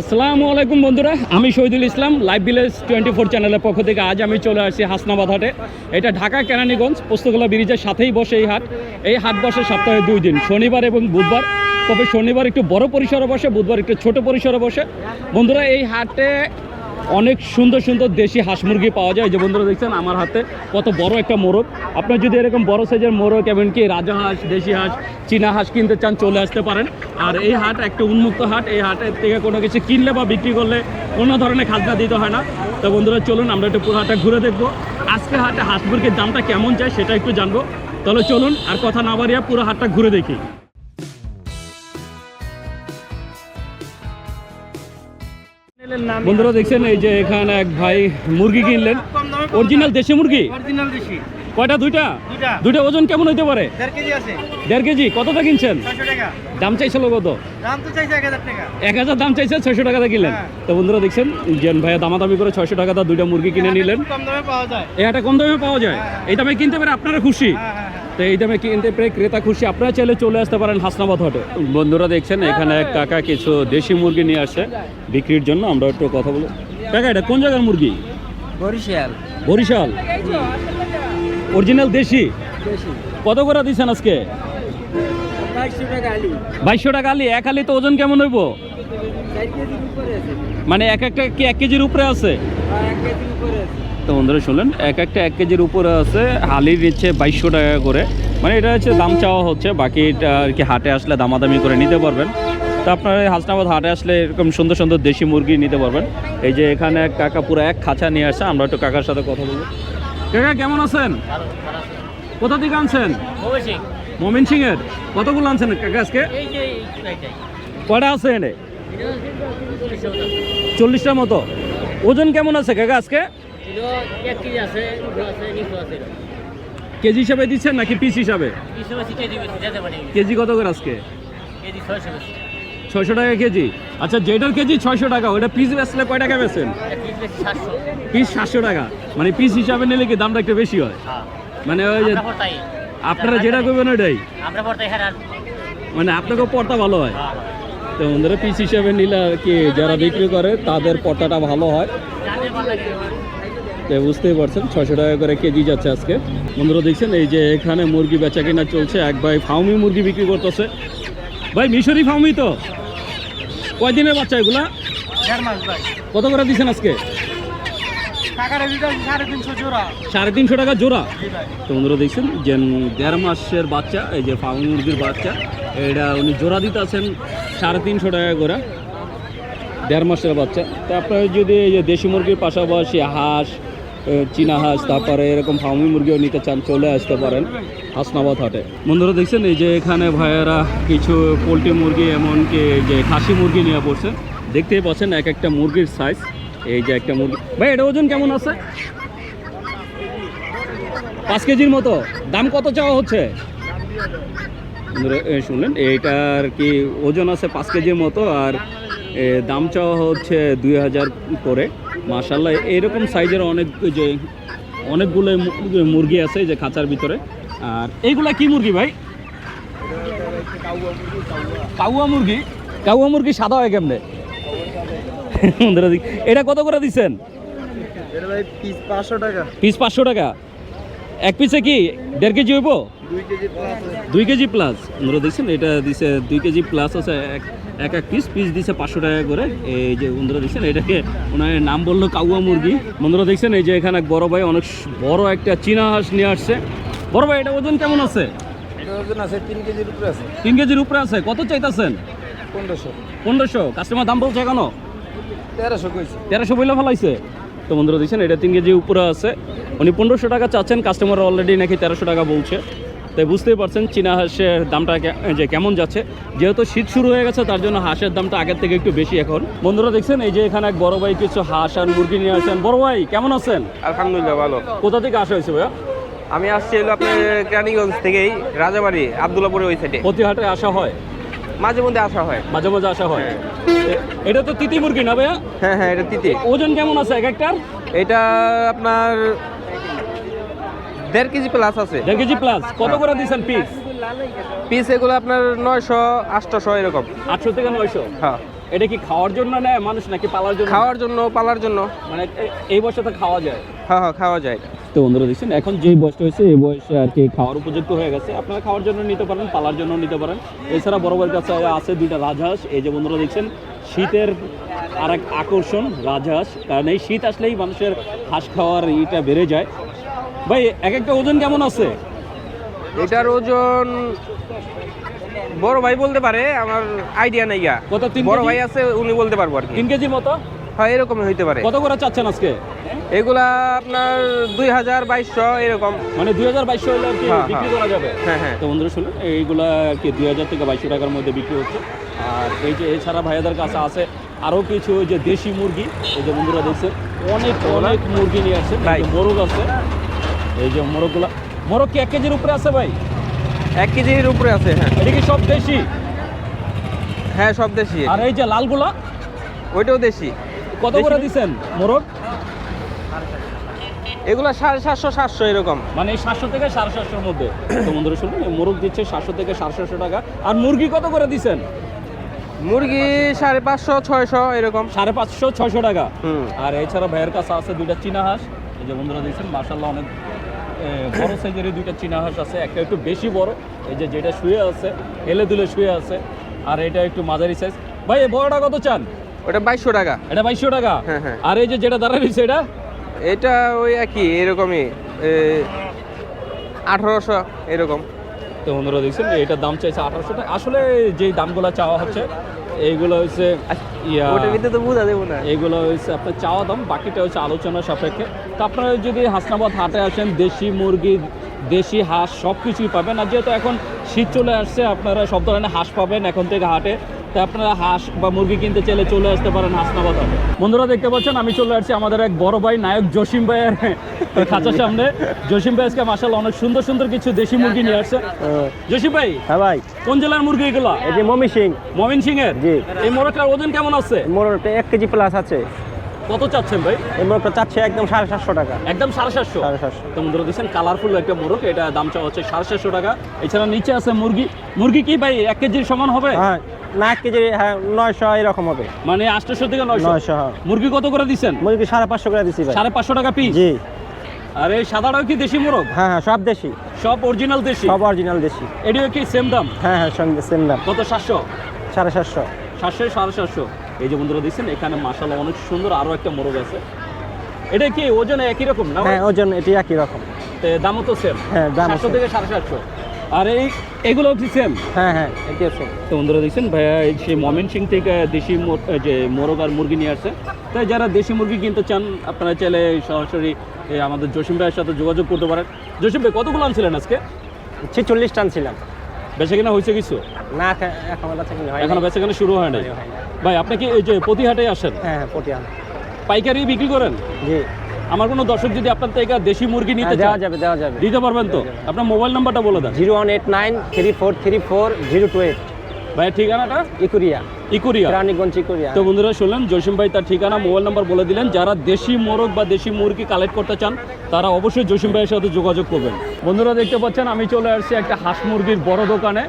আসসালামু আলাইকুম বন্ধুরা, আমি Shahidul Islam live village twenty four চ্যানেলের পক্ষ থেকে আজ আমি চলে আসি হাসনাবাদ হাটে। এটা ঢাকা কেরানীগঞ্জ, পোস্তকলা ব্রিজের সাথেই বসে এই হাট। এই হাট বসে সপ্তাহে দুই দিন, শনিবার এবং বুধবার। তবে শনিবার একটু বড় পরিসরে বসে, বুধবার একটু ছোট পরিসরে বসে। বন্ধুরা, এই হাটে অনেক সুন্দর সুন্দর দেশি হাঁস মুরগি পাওয়া যায়। যে বন্ধুরা দেখছেন, আমার হাতে কত বড় একটা মোরগ। আপনার যদি এরকম বড় সাইজের মোরগ এমনকি রাজা হাঁস, দেশি হাঁস, চীনা হাঁস কিনতে চান, চলে আসতে পারেন। আর এই হাট একটা উন্মুক্ত হাট। এই হাটের থেকে কোনো কিছু কিনলে বা বিক্রি করলে কোনো ধরনের খাজনা দিতে হয় না। তো বন্ধুরা, চলুন, আমরা একটু পুরো হাটটা ঘুরে দেখব। আজকে হাটে হাঁস মুরগির দামটা কেমন যায় সেটা একটু জানব। তাহলে চলুন, আর কথা না বাড়িয়ে পুরো হাটটা ঘুরে দেখি। বন্ধুরা দেখছেন এই যে এখানে এক ভাই মুরগি কিনলেন। অরিজিনাল দেশি মুরগি? অরিজিনাল দেশি। কয়টা? দুইটা? দুইটা। দুইটা ওজন কেমন হইতে পারে? দেড় কেজি কতটা কিনছেন? দাম চাইছিল কত? তো এক হাজার দাম চাইছে ছয়শো টাকাতে কিনলেন। হ্যাঁ। তো বন্ধুরা দেখছেন জেন ভাইয়া দামাদামি করে ছয়শো টাকা দুইটা মুরগি কিনে নিলেন। কম দামে পাওয়া যায়। এই হাটে কম দামে পাওয়া যায়। হ্যাঁ, হ্যাঁ। এই দামে কিনতে পারে আপনারা খুশি। হ্যাঁ হ্যাঁ হ্যাঁ। তো এই দামে কিনতে পেরে ক্রেতা খুশি। আপনারা চাইলে চলে আসতে পারেন হাসনাবাদ হটে। বন্ধুরা দেখছেন এখানে এক কাকা কিছু দেশি মুরগি নিয়ে আসছে বিক্রির জন্য। আমরা একটু কথা বলি। কাকা এটা কোন জায়গার মুরগি? বরিশাল। বরিশাল। অরিজিনাল দেশি? কত করে দিচ্ছেন আজকে? বাইশশো টাকা আলু। এক আলি তো ওজন কেমন হইব? মানে এক একটা কি এক কেজির উপরে আছে? আর এক কেজির উপরে আছে। তো বন্ধুরা শুনলেন এক একটা এক কেজির উপরে আছে হালি নিচ্ছে বাইশশো টাকা করে। মানে এটা হচ্ছে দাম চাওয়া হচ্ছে বাকিটা আর কি হাটে আসলে দামাদামি করে নিতে পারবেন। তো আপনার এই হাসনাবাদ হাটে আসলে এরকম সুন্দর সুন্দর দেশি মুরগি নিতে পারবেন। এই যে এখানে এক কাকা পুরো এক খাঁচা নিয়ে আসছে আমরা একটু কাকার সাথে কথা বলব। কাকা কেমন আছেন? কোথা থেকে আনছেন? মমিন সিং এর কতগুলো আনছেন কাকা আজকে? কয়টা আছে এনে? চল্লিশটার মতো। ওজন কেমন আছে কাকা আজকে? কেজি হিসাবে দিচ্ছেন নাকি পিস হিসাবে? কেজি কত করে আজকে? কেজি ছয়শো বেশি। ছয়শো টাকা কেজি। আচ্ছা যেটার কেজি ছয়শো টাকা ওটা পিস বেচলে কয় টাকা বেচেন? পিস সাতশো টাকা। মানে পিস হিসাবে নিলে কি দামটা একটু বেশি হয়? হ্যাঁ। মানে ওই যে আপনারা যেটা করবেন হ্যাঁ মানে আপনাকেও পর্তা ভালো হয়? তো বন্ধুরা পিস হিসাবে নিলে কি যারা বিক্রি করে তাদের পর্তাটা ভালো হয়। তো বুঝতেই পারছেন ছশো টাকা করে কেজি যাচ্ছে আজকে। বন্ধুরা দেখছেন এই যে এখানে মুরগি বেচা কিনা চলছে। এক ভাই ফাউমি মুরগি বিক্রি করতেছে। ভাই মিশরি ফাউমি তো। কয়দিনের বাচ্চা এগুলা? কত করে দিচ্ছেন আজকে? সাড়ে তিনশো টাকা জোড়া? তো বন্ধুরা দেখছেন যে দেড় মাসের বাচ্চা এই যে ফাউমি মুরগির বাচ্চা এটা উনি জোড়া দিতে আছেন সাড়ে তিনশো টাকা করে দেড় মাসের বাচ্চা। তো আপনারা যদি এই যে দেশি মুরগির পাশাপাশি হাঁস চীনা হাঁস, তারপরে এরকম ফার্মি মুরগিও নিতে চান, চলে আসতে পারেন হাসনাবাদ হাটে। বন্ধুরা দেখছেন এই যে এখানে ভাইয়েরা কিছু পোলট্রি মুরগি, এমনকি যে খাসি মুরগি নিয়ে পড়ছে দেখতেই পাচ্ছেন এক একটা মুরগির সাইজ এই যে একটা মুরগি ভাই এটা ওজন কেমন আছে? পাঁচ কেজির মতো। দাম কত চাওয়া হচ্ছে? শুনলেন, এইটার কি ওজন আছে পাঁচ কেজির মতো, আর দাম চাওয়া হচ্ছে দুই হাজার করে। মাসাল্লাহ এইরকম সাইজের অনেক যে অনেকগুলো মুরগি আছে যে খাঁচার ভিতরে। আর এইগুলা কি মুরগি ভাই? কাউয়া মুরগি। কাউয়া মুরগি সাদা হয় কেমনে? এটা কত করে দিচ্ছেন? পিস পাঁচশো টাকা। এক পিসে কি দেড় কেজি হইব? দুই কেজি প্লাস দেখছেন এটা দিছে দুই কেজি প্লাস আছে এক এক এক পিস পিস দিছে পাঁচশো টাকা করে। এই যে বন্ধুরা দেখছেন এটাকে ওনার নাম বলল কাউয়া মুরগি। বন্ধুরা দেখছেন এই যে এখানে এক বড় ভাই অনেক বড় একটা চীনা হাঁস নিয়ে আসছে। বড় ভাই এটা ওজন কেমন আছে? ওজন আছে তিন কেজির উপরে আছে। তিন কেজির উপরে আছে। কত চাইতেছেন? পনেরোশো। পনেরোশো। কাস্টমার দাম বলছে কেন তেরোশো কইছে। তেরোশো বইলে ফেলাইছে। তো বন্ধুরা দেখছেন এটা তিন কেজি উপরে আছে। উনি পনেরোশো টাকা চাচ্ছেন কাস্টমার অলরেডি নাকি তেরোশো টাকা বলছে। তাই বুঝতেই পারছেন চীনা হাঁসের দামটা যে কেমন যাচ্ছে। যেহেতু শীত শুরু হয়ে গেছে তার জন্য হাঁসের দামটা আগের থেকে একটু বেশি এখন। বন্ধুরা দেখছেন? এই যে এখানে এক বড় ভাই কিছু হাঁস আর মুরগি নিয়ে আসেন বড় ভাই কেমন আছেন? আলহামদুলিল্লাহ ভালো। কোথা থেকে আসা হয়েছে ভাইয়া? আমি আসছি হলো আপনার কেরানীগঞ্জ থেকেই রাজাবাড়ি আবদুল্লাপুরে ওই সাইডে প্রতি হাটে আসা হয়? মাঝে মধ্যে আসা হয়। মাঝে মাঝে আসা হয়? এটা তো তিতি মুরগি না ভাইয়া? হ্যাঁ হ্যাঁ এটা তিতি। ওজন কেমন আছে এক একটার? এটা আপনার দেড় কেজি প্লাস আছে। দেড় কেজি প্লাস কত করে দিচ্ছেন পিস পিস এগুলো আপনার নয়শো আটশোশো এরকম। আটশো থেকে নয়শো? হ্যাঁ। এটা কি খাওয়ার জন্য নেয় মানুষ নাকি পালার জন্য? খাওয়ার জন্য পালার জন্য। মানে এই বয়সে তো খাওয়া যায়। হ্যাঁ হ্যাঁ খাওয়া যায়। তো বন্ধুরা দেখছেন এখন যে বয়সটা হয়েছে এই বয়সে আর কি খাওয়ার উপযুক্ত হয়ে গেছে। আপনারা খাওয়ার জন্য নিতে পারেন পালার জন্য নিতে পারেন। এছাড়া বড় বড় কাছে আছে দুইটা রাজহাঁস। এই যে বন্ধুরা দেখছেন শীতের আর এক আকর্ষণ রাজহাঁস। কারণ এই শীত আসলেই মানুষের হাঁস খাওয়ার ইটা বেড়ে যায়। ভাই এক একটা ওজন কেমন আছে? এটার ওজন বড় ভাই বলতে পারে আমার আইডিয়া নাই গা। কত তিন বড় ভাই আছে উনি বলতে পারব আর কি। তিন কেজি মতো? হ্যাঁ এরকমই হইতে পারে। কত করে চাচ্ছেন আজকে? এগুলা আপনার দুই হাজার বাইশশো এরকম। মানে দুই হাজার বাইশশো হলে আর কি হ্যাঁ, বিক্রি হ্যাঁ। করা যাবে? হ্যাঁ হ্যাঁ। তো বন্ধুরা শুনুন এইগুলা আর কি দুই হাজার থেকে বাইশশো টাকার মধ্যে বিক্রি হচ্ছে। আর এই যে এছাড়া ভাইয়াদের কাছে আছে আরও কিছু ওই যে দেশি মুরগি। এই যে বন্ধুরা দেখছে অনেক অনেক মুরগি নিয়ে আসছে। মোরগ আছে এই যে মোরগগুলা মোরগ কি এক কেজির উপরে আছে ভাই? এক কেজির উপরে আছে হ্যাঁ। এটা কি সব দেশি? হ্যাঁ সব দেশি। আর এই যে লালগুলা? ওইটাও দেশি। কত করে? দিছেন মোরগ? এগুলা সাড়ে সাতশো সাতশো এরকম। মানে সাতশো থেকে সাড়ে সাতশোর মধ্যে। তো বন্ধুরা শুনুন মোরগ দিচ্ছে সাতশো থেকে সাড়ে সাতশো টাকা। আর মুরগি কত করে দিছেন? মুরগি সাড়ে পাঁচশো ছয়শো এরকম। সাড়ে পাঁচশো ছয়শো টাকা। আর এছাড়া ভাইয়ের কাছে আছে দুইটা চীনা হাঁস। এই যে বন্ধুরা দেখছেন মার্শাল্লাহ অনেক বড় সাইজেরই দুইটা চীনা হাঁস আছে একটা একটু বেশি বড় এই যে যেটা শুয়ে আছে হেলে দুলে শুয়ে আছে আর এটা একটু মাঝারি সাইজ ভাই এই বড়টা কত চান? ওটা বাইশশো টাকা। এটা বাইশশো টাকা? হ্যাঁ, হ্যাঁ। আর এই যে যেটা দাঁড়ায় রয়েছে এটা? এটা ওই একই এরকমই আঠারোশো এরকম। তো বন্ধুরা দেখছেন এটার দাম চাইছে আঠারোশো টাকা। আসলে যেই দামগুলো চাওয়া হচ্ছে এইগুলো হচ্ছে ইয়া ওটার ভিতরে তো বোঝা না। এগুলো হচ্ছে আপনার চাওয়া দাম বাকিটা হচ্ছে আলোচনা সাপেক্ষে। তো আপনারা যদি হাসনাবাদ হাটে আসেন দেশি মুরগি দেশি হাঁস সব কিছুই পাবেন। আর যেহেতু এখন শীত চলে আসছে আপনারা সব ধরনের হাঁস পাবেন এখন থেকে হাটে। তো আপনারা হাঁস বা মুরগি কিনতে চাইলে চলে আসতে পারেন হাসনাবাদ বন্ধুরা দেখতে পাচ্ছেন আমি চলে আসছি আমাদের এক বড় ভাই নায়ক জসিম ভাইয়ের খাঁচার সামনে। জসিম ভাই আজকে মাসাল অনেক সুন্দর সুন্দর কিছু দেশি মুরগি নিয়ে আসছে। জসিম ভাই হ্যাঁ ভাই। কোন জেলার মুরগি এগুলো? এই যে মমি সিং। মমিন সিং এর জি। এই মোরগটার ওজন কেমন আছে? মোরগটা এক কেজি প্লাস আছে। কত চাচ্ছেন ভাই? এই মোরগটা চাচ্ছে একদম সাড়ে সাতশো টাকা। একদম সাড়ে সাতশো? সাড়ে সাতশো। তো বন্ধুরা দেখছেন কালারফুল একটা মোরগ এটা দাম চাওয়া হচ্ছে সাড়ে চারশো টাকা। এছাড়া নিচে আছে মুরগি। মুরগি কি ভাই এক কেজির সমান হবে? হ্যাঁ। না কেজি হ্যাঁ নয়শো এরকম হবে। মানে আটশোশো থেকে নয়শো। হ্যাঁ। মুরগি কত করে দিচ্ছেন? মুরগি সাড়ে পাঁচশো করে দিচ্ছি সাড়ে পাঁচশো টাকা পিস জি। আর এই সাদাটাও কি দেশি মোরগ? হ্যাঁ হ্যাঁ সব দেশি। সব অরিজিনাল দেশি? সব অরিজিনাল দেশি। এটিও কি সেম দাম? হ্যাঁ হ্যাঁ সঙ্গে সেম দাম। কত সাতশো? সাড়ে সাতশো। সাতশো সাড়ে সাতশো। এই যে বন্ধুরা দেখছেন এখানে মাসাল্লাহ অনেক সুন্দর আরও একটা মোরগ আছে। এটা কি ওজনে একই রকম না হ্যাঁ ওজন এটি একই রকম। দামও তো সেম হ্যাঁ, দামও সাতশো থেকে সাড়ে সাতশো। আর এই এগুলো কি সেম হ্যাঁ হ্যাঁ এটি আছে তো বন্ধুরা দেখছেন ভাইয়া এই সেই মমিন সিং থেকে দেশি যে মোরগ আর মুরগি নিয়ে আসছে। তাই যারা দেশি মুরগি কিনতে চান আপনারা চাইলে সরাসরি আমাদের জসিম ভাইয়ের সাথে যোগাযোগ করতে পারেন। জসিম ভাই কতগুলো আনছিলেন আজকে? ছেচল্লিশ টান ছিলাম বেচা কিনা হয়েছে কিছু? না এখন এখনও বেচা কিনা শুরু হয় নাই না। ভাই আপনি কি এই যে প্রতিহাটে আসেন? হ্যাঁ হ্যাঁ পটিয়াল পাইকারি বিক্রি করেন? জি। আমার কোনো দর্শক যদি আপনার থেকে দেশি মুরগি নিতে হ্যাঁ, দেওয়া যাবে দেওয়া যাবে। দিতে পারবেন তো? আপনার মোবাইল নাম্বারটা বলে দেন। Zero one eight nine three four three four zero two eight. ভাইয়ের ঠিকানাটা? ইকুরিয়া। ইকুরিয়া। রানীগঞ্জ ইকুরিয়া। তো বন্ধুরা শুনলেন জসিম ভাই তার ঠিকানা মোবাইল নাম্বার বলে দিলেন। যারা দেশি মোরগ বা দেশি মুরগি কালেক্ট করতে চান তারা অবশ্যই জসিম ভাইয়ের সাথে যোগাযোগ করবেন। বন্ধুরা দেখতে পাচ্ছেন আমি চলে আসছি একটা হাঁস মুরগির বড় দোকানে।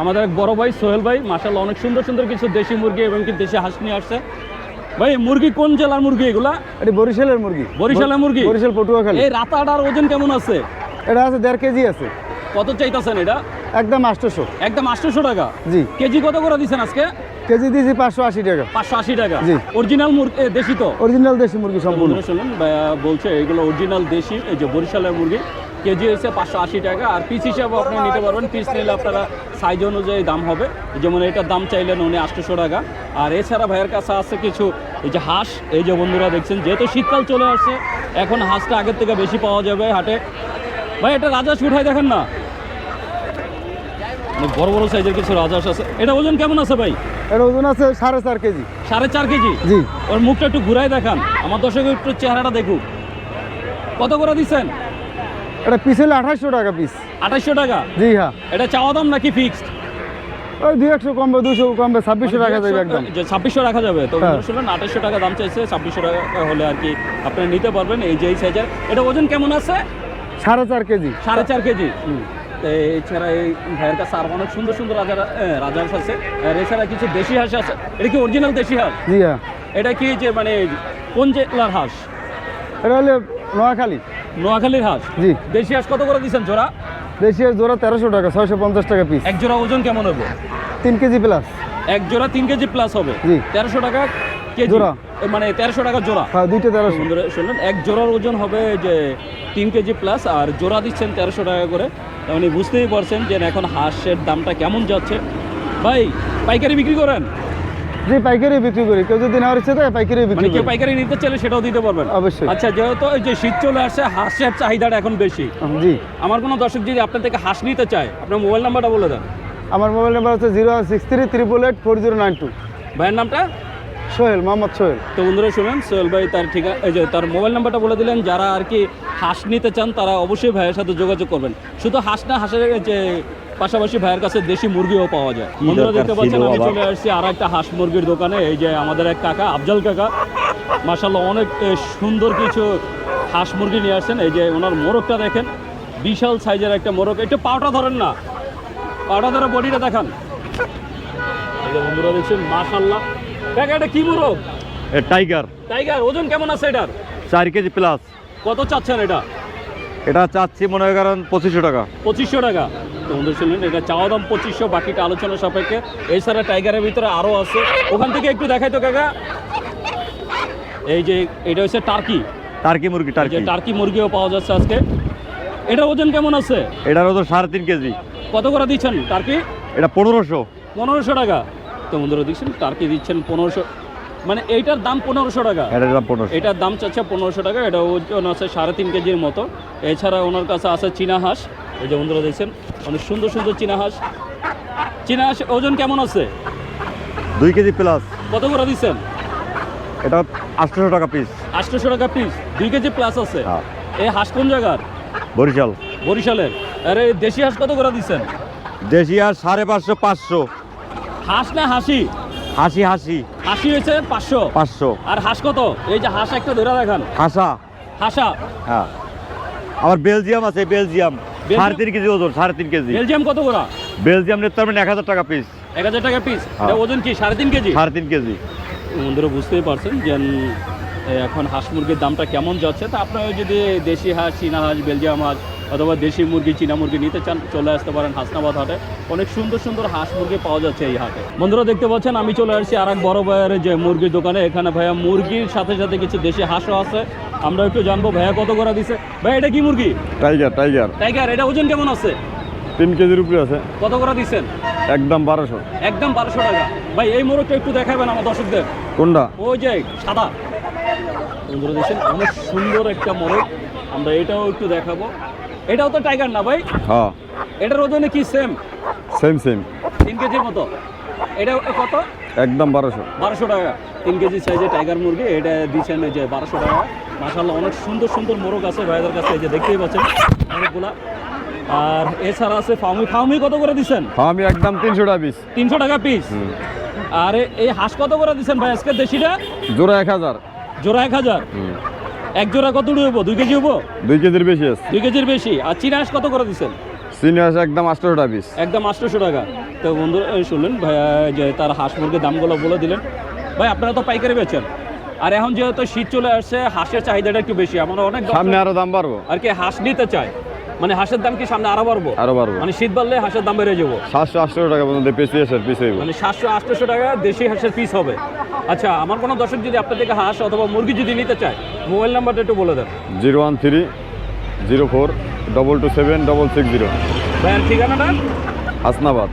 আমাদের এক বড় ভাই সোহেল ভাই মাসাল্লাহ অনেক সুন্দর সুন্দর কিছু দেশি মুরগি এবং কি দেশি হাঁস নিয়ে আসছে। ভাই মুরগি কোন জেলার মুরগি এগুলা? এটা বরিশালের মুরগি। বরিশালের মুরগি? বরিশাল পটুয়াখালী। এই রাতাটার ওজন কেমন আছে? এটা আছে দেড় কেজি আছে। কত চাইতেছেন এটা? একদম আটশোশো। একদম আটশোশো টাকা। জি। কেজি কত করে দিচ্ছেন আজকে? কেজি দিয়েছি পাঁচশো আশি টাকা। পাঁচশো আশি টাকা। জি। অরিজিনাল মুরগি দেশি তো? অরিজিনাল দেশি মুরগি সম্পূর্ণ। শুনুন বলছে এগুলো অরিজিনাল দেশি এই যে বরিশালের মুরগি। কেজি হচ্ছে পাঁচশো আশি টাকা। আর পিস হিসাবে আপনি নিতে পারবেন। পিস নিলে আপনারা সাইজ অনুযায়ী দাম হবে। যেমন এটার দাম চাইলেন উনি আটশোশো টাকা। আর এছাড়া ভাইয়ের কাছে আছে কিছু এই যে হাঁস। এই যে বন্ধুরা দেখছেন যেহেতু শীতকাল চলে আসছে এখন হাঁসটা আগের থেকে বেশি পাওয়া যাবে হাটে। ভাই এটা রাজহাঁস উঠাই দেখেন না। অনেক বড় বড় সাইজের কিছু রাজহাঁস আছে। এটা ওজন কেমন আছে ভাই? এর ওজন আছে সাড়ে চার কেজি। সাড়ে চার কেজি? জি। ওর মুখটা একটু ঘুরাই দেখান। আমার দর্শক একটু চেহারাটা দেখুক। কত করে দিচ্ছেন? এটা পিস হলে আঠাশশো টাকা পিস আঠাশশো টাকা? জি হ্যাঁ। এটা চাওয়া দাম নাকি ফিক্সড ওই দুই একশো কমবে দুশো কমবে ছাব্বিশশো টাকা যাবে একদম। ছাব্বিশশো রাখা যাবে। তো হ্যাঁ। শুনলেন আঠাশশো টাকা দাম চাইছে ছাব্বিশশো টাকা হলে আর কি আপনি নিতে পারবেন এই যে এই সাইজের এটা ওজন কেমন আছে? সাড়ে চার কেজি। সাড়ে চার কেজি। এছাড়া এই ভাইয়ের কাছে আর অনেক সুন্দর সুন্দর রাজা রাজাহাঁস আছে। আর এছাড়া কিছু দেশি হাঁস আছে। এটা কি অরিজিনাল দেশি হাঁস? জি হ্যাঁ। এটা কি যে মানে কোন জেলার হাঁস? এটা হলে নোয়াখালী। নোয়াখালীর হাঁস জি। দেশি হাঁস কত করে দিচ্ছেন জোড়া? দেশি আর জোড়া তেরোশো টাকা ছয়শো পঞ্চাশ টাকা পিস এক জোড়া ওজন কেমন হবে তিন কেজি প্লাস এক জোড়া তিন কেজি প্লাস হবে। জি। তেরোশো টাকা কেজি। জোড়া। মানে তেরোশো টাকা জোড়া। হ্যাঁ দুইটা তেরোশো। শুনলেন এক জোড়ার ওজন হবে যে তিন কেজি প্লাস আর জোড়া দিচ্ছেন তেরোশো টাকা করে। তার মানে বুঝতেই পারছেন যে এখন হাঁসের দামটা কেমন যাচ্ছে। ভাই পাইকারি বিক্রি করেন? জি পাইকারি বিক্রি করি কেউ যদি নেওয়ার ইচ্ছে থাকে পাইকারি মানে বিক্রি কেউ পাইকারি নিতে চাইলে সেটাও দিতে পারবেন। অবশ্যই। আচ্ছা যেহেতু এই যে শীত চলে আসছে হাঁসের চাহিদাটা এখন বেশি। জি। আমার কোনো দর্শক যদি আপনার থেকে হাঁস নিতে চায় আপনার মোবাইল নাম্বারটা বলে দেন। আমার মোবাইল নাম্বার হচ্ছে zero six three triple eight four zero nine two. ভাইয়ের নামটা? সোহেল মোহাম্মদ সোহেল। তো বন্ধুরা শুনেন সোহেল ভাই তার ঠিক এই যে তার মোবাইল নাম্বারটা বলে দিলেন যারা আর কি হাঁস নিতে চান তারা অবশ্যই ভাইয়ের সাথে যোগাযোগ করবেন। শুধু হাঁস না হাঁসের যে পাশাপাশি ভাইয়ের কাছে দেশি মুরগিও পাওয়া যায়। বন্ধুরা দেখতে পাচ্ছেন আমি চলে আসছি আর একটা হাঁস মুরগির দোকানে। এই যে আমাদের এক কাকা আফজাল কাকা মাসাল্লাহ অনেক সুন্দর কিছু হাঁস মুরগি নিয়ে আসছেন। এই যে ওনার মোরগটা দেখেন বিশাল সাইজের একটা মোরগ। একটু পাওটা ধরেন না পাওটা ধরে বডিটা দেখান। বন্ধুরা দেখছেন মাশাল্লাহ কাকা এটা কি মোরগ? টাইগার। টাইগার ওজন কেমন আছে এটার? চার কেজি প্লাস। কত চাচ্ছেন এটা? এটা চাচ্ছি মনে হয় কারণ পঁচিশশো টাকা। পঁচিশশো টাকা। তো বন্ধু শুনলেন এটা চাওয়া দাম পঁচিশশো বাকিটা আলোচনা সাপেক্ষে। এছাড়া টাইগারের ভিতরে আরও আছে। ওখান থেকে একটু দেখাই তো কাকা। এই যে এটা হচ্ছে টার্কি। টার্কি মুরগি টার্কি। টার্কি মুরগিও পাওয়া যাচ্ছে আজকে। এটার ওজন কেমন আছে? এটার ওজন সাড়ে তিন কেজি। কত করে দিচ্ছেন টার্কি? এটা পনেরোশো। পনেরোশো টাকা। তো বন্ধুরা দিচ্ছেন টার্কি দিচ্ছেন পনেরোশো। মানে এইটার দাম পনেরোশো টাকা। এটার দাম পনেরোশো। এটার দাম চাচ্ছে পনেরোশো টাকা এটা ওজন আছে সাড়ে তিন কেজির মতো। এছাড়া ওনার কাছে আছে চীনা হাঁস। এই যে বন্ধুরা দেখছেন অনেক সুন্দর সুন্দর চীনা হাঁস। চীনা হাঁস ওজন কেমন আছে? দুই কেজি প্লাস কত করে দিচ্ছেন? এটা আটশোশো টাকা পিস আটশোশো টাকা পিস দুই কেজি প্লাস আছে। হ্যাঁ। এই হাঁস কোন জায়গার? বরিশাল। বরিশালের। আরে দেশি হাঁস কত করে দিচ্ছেন? দেশি হাঁস সাড়ে পাঁচশো পাঁচশো। হাঁস না হাসি? হাসি হাসি। হাসি হয়েছে পাঁচশো। পাঁচশো। আর হাঁস কত? এই যে হাঁস একটা ধরে দেখান। হাসা। হাসা। হ্যাঁ। আবার বেলজিয়াম আছে বেলজিয়াম? সাড়ে তিন কেজি ওজন সাড়ে তিন কেজি। বেলজিয়াম কত করে বেলজিয়াম নিতে পারবেন এক হাজার টাকা পিস এক হাজার টাকা পিস হ্যাঁ। ওজন কি সাড়ে তিন কেজি? সাড়ে তিন কেজি। বন্ধুরা বুঝতেই পারছেন যে এখন হাঁস মুরগির দামটা কেমন যাচ্ছে। তা আপনারা যদি দেশি হাঁস চীনা হাঁস বেলজিয়াম হাঁস অথবা দেশি মুরগি চীনা মুরগি নিতে চান চলে আসতে পারেন হাসনাবাদ হাটে। অনেক সুন্দর সুন্দর হাঁস মুরগি পাওয়া যাচ্ছে এই হাটে। বন্ধুরা দেখতে পাচ্ছেন আমি চলে আসছি আর এক বড় ভাইয়ের যে মুরগির দোকানে। এখানে ভাইয়া মুরগির সাথে সাথে কিছু দেশি হাঁসও আছে। আমরা একটু জানব ভাইয়া কত করে দিছে। ভাই এটা কি মুরগি? টাইগার টাইগার টাইগার এটা ওজন কেমন আছে? তিন কেজির উপরে আছে। কত করে দিচ্ছেন একদম বারোশো। একদম বারোশো টাকা। ভাই এই মোরগটা একটু দেখাবেন আমার দর্শকদের। কোনটা? ওই যে সাদা। বন্ধুরা দেখছেন অনেক সুন্দর একটা মোরগ। আমরা এটাও একটু দেখাবো। এটাও তো টাইগার না ভাই। হ্যাঁ। এটার ওজনে কি সেম সেম সেম তিন কেজির মতো। এটা কত? একদম বারোশো। বারোশো টাকা। তিন কেজি সাইজে টাইগার মুরগি এটা দিচ্ছেন যে বারোশো টাকা। মাসাল্লাহ অনেক সুন্দর সুন্দর মোরগ আছে ভাইদের কাছে এই যে দেখতেই পাচ্ছেন অনেকগুলা আর এছাড়া আছে ফাউমি। ফাউমি কত করে দিচ্ছেন? আমি একদম তিনশো টাকা পিস তিনশো টাকা পিস আর এই হাঁস কত করে দিচ্ছেন ভাই আজকে দেশিটা? জোড়া এক হাজার। জোড়া এক হাজার? এক জোড়া কত হব দুই কেজি হব দুই কেজির বেশি আছে। দুই কেজির বেশি। আর চিনাস কত করে দিচ্ছেন চিনি আছে একদম আটশো টাকা পিস। একদম আটশোশো টাকা। তো বন্ধুরা শুনলেন ভাইয়া যে তার হাঁস মুরগির দামগুলো বলে দিলেন। ভাই আপনারা তো পাইকারি বেচেন। আর এখন যেহেতু শীত চলে আসছে হাঁসের চাহিদাটা একটু বেশি। আমরা অনেক সামনে আরও দাম বাড়বো। আর কি হাঁস নিতে চায় মানে হাঁসের দাম কি সামনে আরও বাড়বো? আরও বাড়বো। মানে শীত বাড়লে হাঁসের দাম বেড়ে যাব। সাতশো আটশো টাকা পর্যন্ত পিস হাঁসের পিস হইব। মানে সাতশো আটশো টাকা দেশি হাঁসের পিস হবে। আচ্ছা আমার কোনো দর্শক যদি আপনার থেকে হাঁস অথবা মুরগি যদি নিতে চায় মোবাইল নাম্বারটা একটু বলে দেন। Zero one three zero four double two seven double six zero. ভাইয়ের ঠিকানাটা? হাসনাবাদ।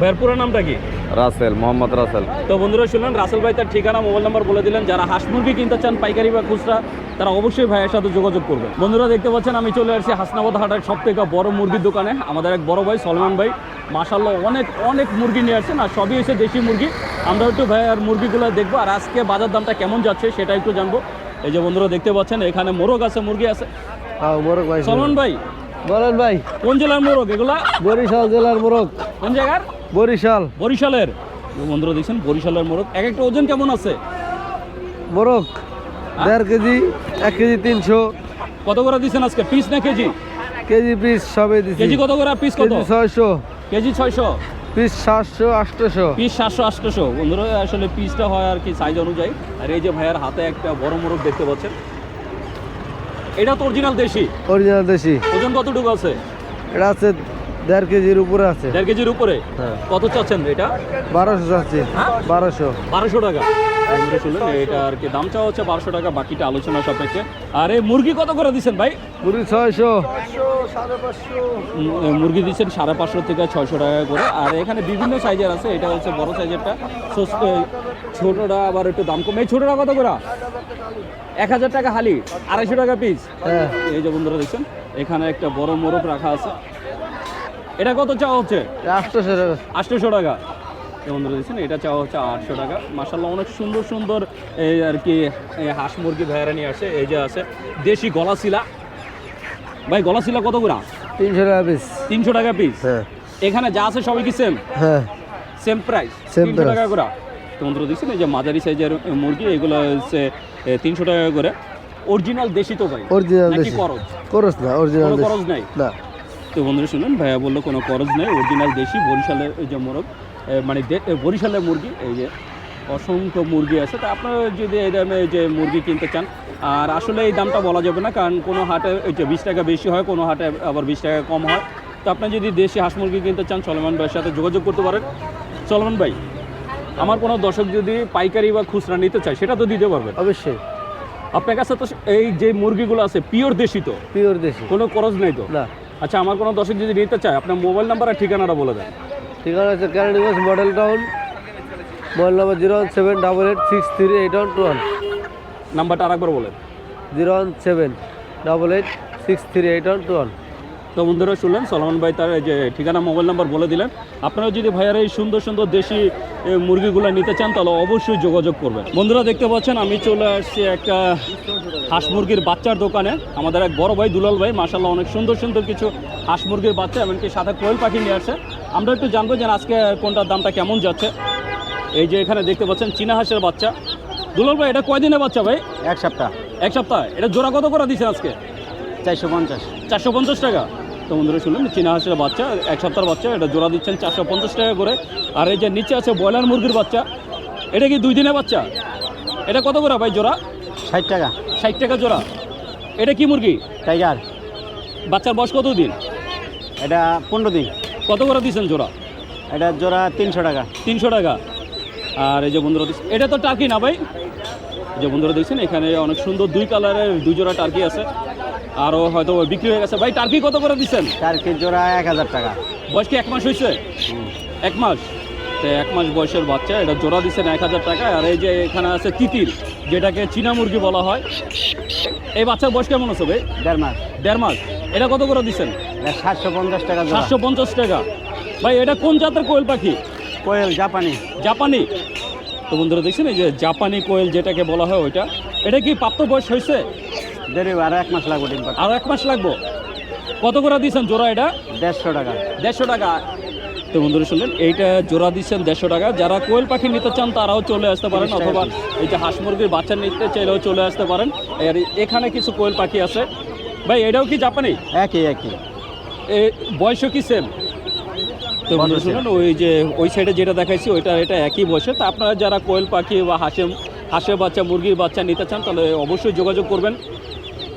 ভাইয়ের পুরো নামটা কি? রাসেল মোহাম্মদ রাসেল। তো বন্ধুরা শুনলেন রাসেল ভাই তার ঠিকানা মোবাইল নাম্বার বলে দিলেন। যারা হাঁস মুরগি কিনতে চান পাইকারি বা খুচরা তারা অবশ্যই ভাইয়ের সাথে যোগাযোগ করবে বন্ধুরা দেখতে পাচ্ছেন আমি চলে আসছি হাসনাবাদ হাটের সব থেকে বড় মুরগির দোকানে। আমাদের এক বড় ভাই সলমান ভাই মাসাল্লাহ অনেক অনেক মুরগি নিয়ে আসছেন আর সবই এসে দেশি মুরগি। আমরা একটু ভাই আর মুরগিগুলো দেখব আর আজকে বাজার দামটা কেমন যাচ্ছে সেটা একটু জানব। এই যে বন্ধুরা দেখতে পাচ্ছেন এখানে মোরগ আছে মুরগি আছে। মোরগ ভাই। সলমান ভাই বলেন ভাই। কোন জেলার মোরগ এগুলা? বরিশাল জেলার মোরগ। কোন জায়গার? বরিশাল। বরিশালের। বন্ধুরা দেখছেন বরিশালের মোরগ। এক একটা ওজন কেমন আছে? মোরগ দেড় কেজি এক কেজি তিনশো। কত করে দিচ্ছেন আজকে? পিস না কেজি? কেজি পিস সবে দিছি। কেজি কত করে? পিস কত? ছয়শো। কেজি ছয়শো? পিস সাতশো আটশোশো পিস সাতশো আটশোশো বন্ধুরা আসলে পিসটা হয় আর কি সাইজ অনুযায়ী। আর এই যে ভাইয়ার হাতে একটা বড় মোরগ দেখতে পাচ্ছেন। এটা তো অরিজিনাল দেশি। অরিজিনাল দেশি। ওজন কতটুকু আছে? এটা আছে দেড় কেজির উপরে আছে। দেড় কেজির উপরে? হ্যাঁ। কত চাচ্ছেন এটা? বারোশো যাচ্ছে হ্যাঁ? বারোশো। বারোশো টাকা। এটা আর কি দাম চাওয়া হচ্ছে বারোশো টাকা বাকিটা আলোচনা সাপেক্ষে। আর এই মুরগি কত করে দিচ্ছেন ভাই? পুরি ছয়শো। মুরগি দিচ্ছেন সাড়ে পাঁচশো থেকে ছয়শো টাকা করে। আর এখানে বিভিন্ন সাইজের আছে এটা হচ্ছে বড় সাইজেরটা। ছোটটা আবার একটু দাম কম এই ছোটটা কত করে? এক হাজার টাকা হালি আড়াইশো টাকা পিস। হ্যাঁ। এই যে বন্ধুরা দেখছেন এখানে একটা বড় মোরগ রাখা আছে। এটা কত চাওয়া হচ্ছে? আটশোশো টাকা। আটশোশো টাকা। এটা চাওয়া হচ্ছে আটশো টাকা। মাসাল্লাহ অনেক সুন্দর সুন্দর এই আর কি হাঁস মুরগি নিয়ে আসে এই যে আছে দেশি গলাশিলা। ভাই গলাশিলা কত করে? তিনশো টাকা পিস তিনশো টাকা পিস হ্যাঁ। এখানে যা আছে সবই কি সেম হ্যাঁ। সেম প্রাইস তিনশো টাকা করে। তো বন্ধুরা দেখছেন এই যে মাঝারি সাইজের মুরগি এগুলো হচ্ছে তিনশো টাকা করে। অরিজিনাল দেশি তো ভাই। অরিজিনাল দেশি। করজ করস না অরিজিনাল করজ নাই? না। তো বন্ধুরা শুনুন ভাইয়া বলল কোনো খরচ নেই অরিজিনাল দেশি বরিশালের এই যে মোরগ মানে বরিশালের মুরগি এই যে অসংখ্য মুরগি আছে। তো আপনারা যদি এই দামে যে মুরগি কিনতে চান আর আসলে এই দামটা বলা যাবে না কারণ কোনো হাটে যে বিশ টাকা বেশি হয় কোনো হাটে আবার বিশ টাকা কম হয়। তো আপনি যদি দেশি হাঁস মুরগি কিনতে চান সলমান ভাইয়ের সাথে যোগাযোগ করতে পারেন। সলমান ভাই আমার কোনো দর্শক যদি পাইকারি বা খুচরা নিতে চায় সেটা তো দিতে পারবেন। অবশ্যই। আপনার কাছে তো এই যে মুরগিগুলো আছে পিওর দেশি তো? পিওর দেশি। কোনো খরচ নেই তো? না। আচ্ছা আমার কোনো দর্শক যদি নিতে চায় আপনার মোবাইল নাম্বার আর ঠিকানাটা বলে দেন। ঠিকানা আছে Keradiganj model town mobile number zero one seven double eight six three eight one two one. নাম্বারটা আরেকবার বলেন। Zero one seven double eight six three eight one two one. তো বন্ধুরা শুনলেন সলমান ভাই তার যে ঠিকানা মোবাইল নাম্বার বলে দিলেন। আপনারা যদি ভাইয়ার এই সুন্দর সুন্দর দেশি মুরগিগুলো নিতে চান তাহলে অবশ্যই যোগাযোগ করবেন। বন্ধুরা দেখতে পাচ্ছেন আমি চলে আসছি একটা হাঁস মুরগির বাচ্চার দোকানে। আমাদের এক বড় ভাই দুলাল ভাই মাসাল্লাহ অনেক সুন্দর সুন্দর কিছু হাঁস মুরগির বাচ্চা এমনকি সাথে কোয়েল পাখি নিয়ে আসে। আমরা একটু জানব যে আজকে কোনটার দামটা কেমন যাচ্ছে। এই যে এখানে দেখতে পাচ্ছেন চীনা হাঁসের বাচ্চা। দুলাল ভাই এটা কয়দিনের বাচ্চা ভাই? এক সপ্তাহ। এক সপ্তাহ। এটা জোড়া কত করে দিচ্ছেন আজকে? চারশো পঞ্চাশ। চারশো পঞ্চাশ টাকা। তো বন্ধুরা শুনলেন চীনা হাঁসের বাচ্চা এক সপ্তাহের বাচ্চা এটা জোড়া দিচ্ছেন চারশো পঞ্চাশ টাকা করে। আর এই যে নিচে আছে ব্রয়লার মুরগির বাচ্চা এটা কি দুই দিনের বাচ্চা? এটা কত করে ভাই জোড়া? ষাট টাকা। ষাট টাকা জোড়া। এটা কি মুরগি? টাইগার। বাচ্চার বয়স কত দিন? এটা পনেরো দিন। কত করে দিচ্ছেন জোড়া? এটা জোড়া তিনশো টাকা। তিনশো টাকা। আর এই যে বন্ধুরা এটা তো টার্কি না ভাই? যে বন্ধুরা দেখছেন এখানে অনেক সুন্দর দুই কালারের দুই জোড়া টার্কি আছে। আরও হয়তো বিক্রি হয়ে গেছে। ভাই টার্কি কত করে দিচ্ছেন? টার্কির জোড়া এক হাজার টাকা। বয়স কি এক মাস হয়েছে? এক মাস? তো এক মাস বয়সের বাচ্চা এটা জোড়া দিচ্ছেন এক হাজার টাকা। আর এই যে এখানে আছে তিতির যেটাকে চীনা মুরগি বলা হয়। এই বাচ্চার বয়স কেমন আছে ভাই? দেড় মাস। দেড় মাস। এটা কত করে দিচ্ছেন? সাতশো পঞ্চাশ টাকা সাতশো পঞ্চাশ টাকা। ভাই এটা কোন জাতের কোয়েল পাখি? কোয়েল জাপানি। জাপানি। তো বন্ধুরা দেখছেন এই যে জাপানি কোয়েল যেটাকে বলা হয় ওইটা। এটা কি প্রাপ্ত বয়স হয়েছে? আর এক মাস লাগবে ডিম আরও এক মাস লাগবো? কত করে দিচ্ছেন জোড়া এটা? দেড়শো টাকা। দেড়শো টাকা। তো বন্ধুরা শুনলেন এইটা জোড়া দিচ্ছেন দেড়শো টাকা। যারা কোয়েল পাখি নিতে চান তারাও চলে আসতে পারেন অথবা। এই যে হাঁস মুরগির বাচ্চা নিতে চাইলেও চলে আসতে পারেন। আর এখানে কিছু কোয়েল পাখি আছে। ভাই এটাও কি জাপানি? একই একই। এ বয়সও কি সেম তো বন্ধুরা শুনুন ওই যে ওই সাইডে যেটা দেখাইছি ওইটা এটা একই বয়সে। তা আপনারা যারা কোয়েল পাখি বা হাঁসে হাঁসের বাচ্চা মুরগির বাচ্চা নিতে চান তাহলে অবশ্যই যোগাযোগ করবেন।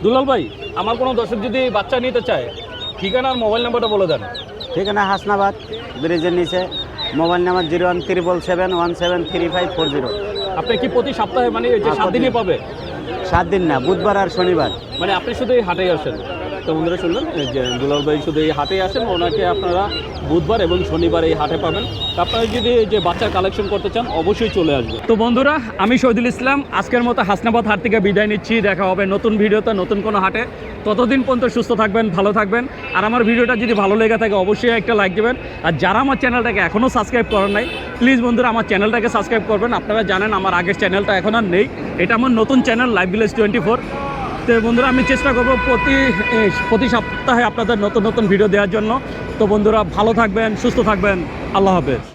দুলাল ভাই আমার কোনো দর্শক যদি বাচ্চা নিতে চায় ঠিকানা আর মোবাইল নাম্বারটা বলে দেন। ঠিকানা হাসনাবাদ ব্রিজের নিচে। Mobile number zero one triple seven one seven three five four zero আপনি কি প্রতি সপ্তাহে মানে হ্যাঁ, সাত দিনই পাবে? সাত দিন না বুধবার আর শনিবার। মানে আপনি শুধু এই হাটেই আসেন? তো বন্ধুরা শুনলেন যে দুলাল ভাই শুধু এই হাটেই আসেন, ওনাকে আপনারা বুধবার এবং শনিবার এই হাটে পাবেন। আপনারা যদি যে বাচ্চার কালেকশন করতে চান, অবশ্যই চলে আসবে তো বন্ধুরা, আমি শহীদুল ইসলাম, আজকের মতো হাসনাবাদ হাট থেকে বিদায় নিচ্ছি। দেখা হবে নতুন ভিডিওতে, নতুন কোনো হাটে। ততদিন পর্যন্ত সুস্থ থাকবেন, ভালো থাকবেন। আর আমার ভিডিওটা যদি ভালো লেগে থাকে, অবশ্যই একটা লাইক দেবেন। আর যারা আমার চ্যানেলটাকে এখনও সাবস্ক্রাইব করেন নাই প্লিজ বন্ধুরা, আমার চ্যানেলটাকে সাবস্ক্রাইব করবেন। আপনারা জানেন, আমার আগের চ্যানেলটা এখন আর নেই। এটা আমার নতুন channel live village twenty four তো বন্ধুরা, আমি চেষ্টা করব প্রতি প্রতি সপ্তাহে আপনাদের নতুন নতুন ভিডিও দেওয়ার জন্য। তো বন্ধুরা, ভালো থাকবেন, সুস্থ থাকবেন। আল্লাহ হাফেজ।